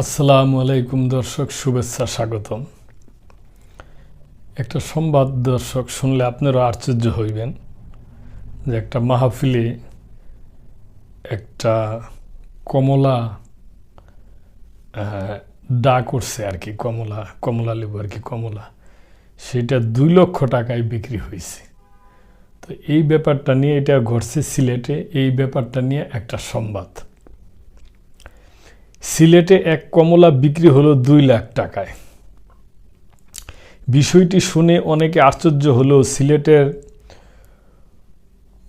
আসসালামু আলাইকুম দর্শক, শুভেচ্ছা, স্বাগতম। একটা সংবাদ দর্শক শুনলে আপনারা আশ্চর্য হইবেন যে একটা মাহফিলে একটা কমলা ডা করছে আর কি, কমলা কমলা লেবু আর কি, কমলা। সেটা দুই লক্ষ টাকায় বিক্রি হয়েছে তো এই ব্যাপারটা নিয়ে এটা ঘটছে সিলেটে, এই ব্যাপারটা নিয়ে একটা সংবাদ। সিলেটে এক কমলা বিক্রি হলো দুই লাখ টাকায়। বিষয়টি শুনে অনেকে আশ্চর্য হলো সিলেটের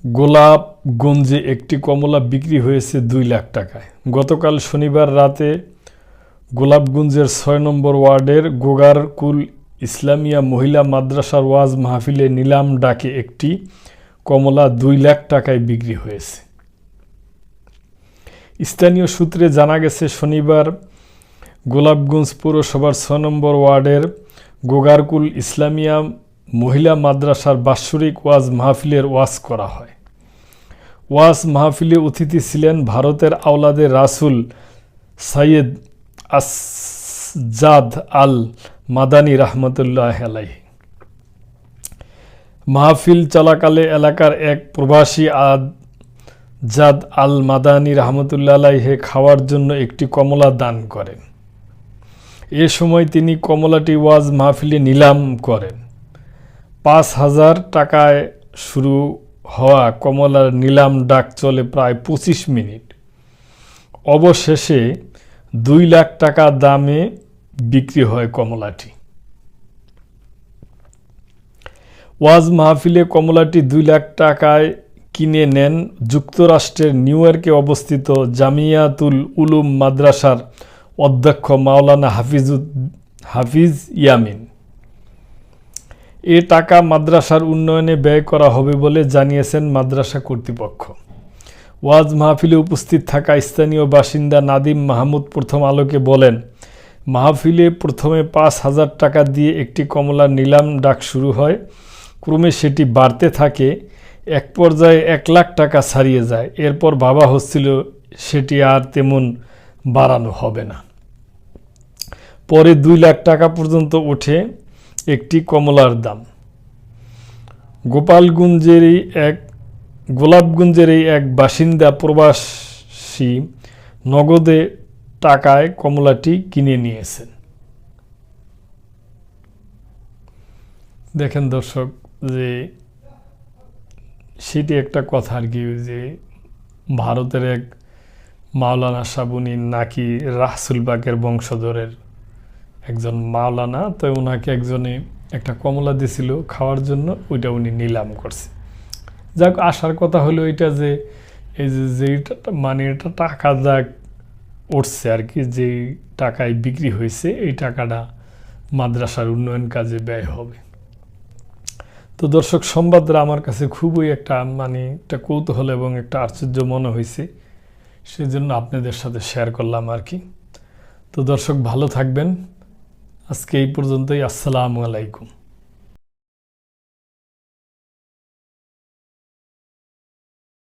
গোলাপগঞ্জে একটি কমলা বিক্রি হয়েছে দুই লাখ টাকায়। গতকাল শনিবার রাতে গোলাপগঞ্জের ছয় নম্বর ওয়ার্ডের গোগারকুল ইসলামিয়া মহিলা মাদ্রাসার ওয়াজ মাহফিলে নিলাম ডাকে একটি কমলা দুই লাখ টাকায় বিক্রি হয়েছে। স্থানীয় সূত্রে জানা গেছে, শনিবার গোলাপগঞ্জ পৌরসভার ছ নম্বর ওয়ার্ডের গোগারকুল ইসলামিয়া মহিলা মাদ্রাসার বাৎসরিক ওয়াজ মাহফিলের ওয়াজ করা হয়। ওয়াজ মাহফিলে অতিথি ছিলেন ভারতের আওলাদের রাসুল সাইয়েদ আসজাদ আল মাদানী রহমতুল্লাহ আলাই মাহফিল চলাকালে এলাকার এক প্রবাসী আদ জাদ আল মাদানী রহমতুল্লাহ আলাইহে খাওয়ার জন্য একটি কমলা দান করেন। এ সময় তিনি কমলাটি ওয়াজ মাহফিলে নিলাম করেন। পাঁচ হাজার টাকায় শুরু হওয়া কমলার নিলাম ডাক চলে প্রায় পঁচিশ মিনিট। অবশেষে দুই লাখ টাকা দামে বিক্রি হয় কমলাটি। ওয়াজ মাহফিলে কমলাটি দুই লাখ টাকায় কিনে নেন যুক্তরাষ্ট্রের নিউ ইয়র্কে অবস্থিত জামিয়াতুল উলুম মাদ্রাসার অধ্যক্ষ মাওলানা হাফিজুদ, হাফিজ ইয়ামিন। এ টাকা মাদ্রাসার উন্নয়নে ব্যয় করা হবে বলে জানিয়েছেন মাদ্রাসা কর্তৃপক্ষ। ওয়াজ মাহফিলে উপস্থিত থাকা স্থানীয় বাসিন্দা নাদিম মাহমুদ প্রথম আলোকে বলেন, মাহফিলে প্রথমে পাঁচ হাজার টাকা দিয়ে একটি কমলা নিলাম ডাক শুরু হয়। ক্রমে সেটি বাড়তে থাকে। এক পর্যায়ে এক লাখ টাকা ছাড়িয়ে যায়। এরপর ভাবা হচ্ছিল, সেটি আর তেমন বাড়ানো হবে না। পরে দুই লাখ টাকা পর্যন্ত ওঠে একটি কমলার দাম। গোপালগঞ্জেরই এক, গোলাপগঞ্জের এক বাসিন্দা প্রবাসী নগদে টাকায় কমলাটি কিনে নিয়েছেন। দেখেন দর্শক, যে সেটি একটা কথা আর কি যে ভারতের এক মাওলানা সাবুনি নাকি রাসুলবাগের বংশধরের একজন মাওলানা, তো ওনাকে একজনে একটা কমলা দিছিল খাওয়ার জন্য, ওইটা উনি নিলাম করছে। যাক, আসার কথা হলো এটা যে, এই যে যেইটা মানে এটা টাকা যা উঠছে আর কি, যেই টাকায় বিক্রি হয়েছে, এই টাকাটা মাদ্রাসার উন্নয়ন কাজে ব্যয় হবে। তো দর্শক, সংবাদরা আমার কাছে খুবই একটা মানে একটা কৌতূহল এবং একটা আশ্চর্য মনে হয়েছে। সেই জন্য আপনাদের সাথে শেয়ার করলাম আর কি। তো দর্শক, ভালো থাকবেন। আজকে এই পর্যন্তই। আসসালামু আলাইকুম।